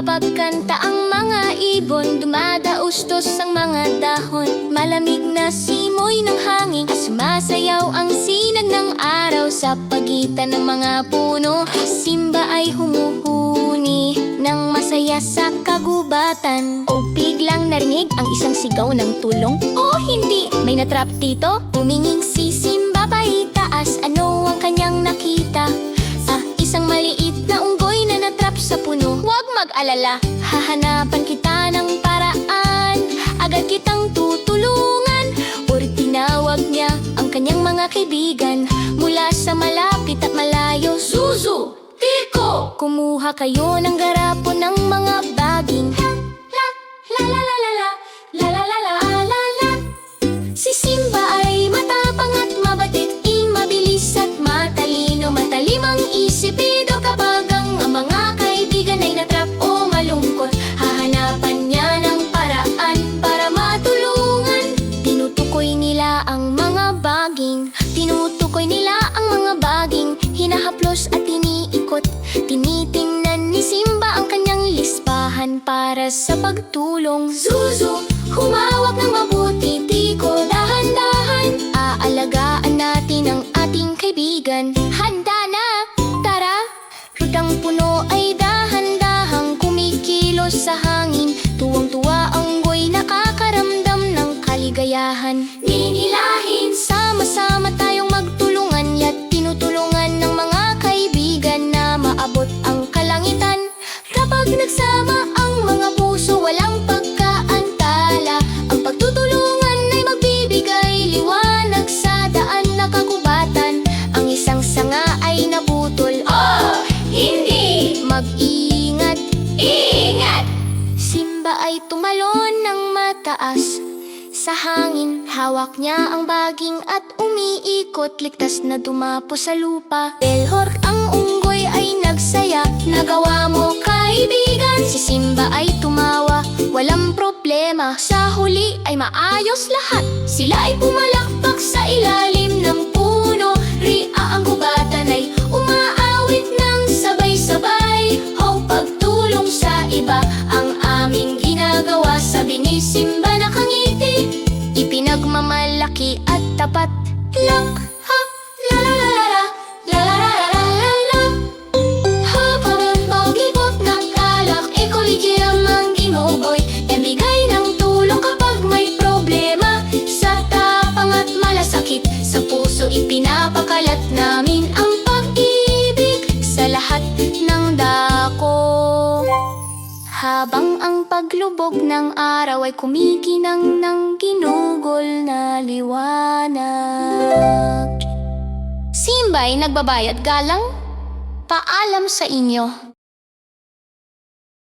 Kapag kanta ang mga ibon Dumadaustos ang mga dahon. Malamig na simoy ng hangin Sumasayaw ang sinag ng araw. Sa pagitan ng mga puno Simba ay humuhuni Nang masaya sa kagubatan. O biglang narinig ang isang sigaw ng tulong O hindi, may natrap dito Tumingin si Simba pa itaas Ano ang kanyang nakita? Mag-alala, hahanapan kita ng paraan Agad kitang tutulungan Or tinawag niya ang kanyang mga kaibigan Mula sa malapit at malayo Suzu! Tiko! Kumuha kayo ng garapon ng sa pagtulong. Zuzu, humawak ng mabuti Tiko, dahan-dahan. Aalagaan natin ang ating kaibigan. Handa na, tara. Rutang puno ay dahan-dahang kumikilos sa hangin. Tuwang-tuwa ang goy nakakaramdam ng kaligayahan. Ninilahin, sama-sama Simba ay tumalon ng mataas. Sa hangin, hawak niya ang baging at umiikot. Ligtas na dumapo sa lupa. Delhor ang unggoy ay nagsaya. Nagawa mo kaibigan Si Simba ay tumawa. Walang problema Sa huli ay maayos lahat. Sila ay pumalakpak sa ilalim lahat ng dako habang ang paglubog ng araw ay kumikinang ng ginugol na liwanag. Simba ay nagbabayad galang? Paalam sa inyo.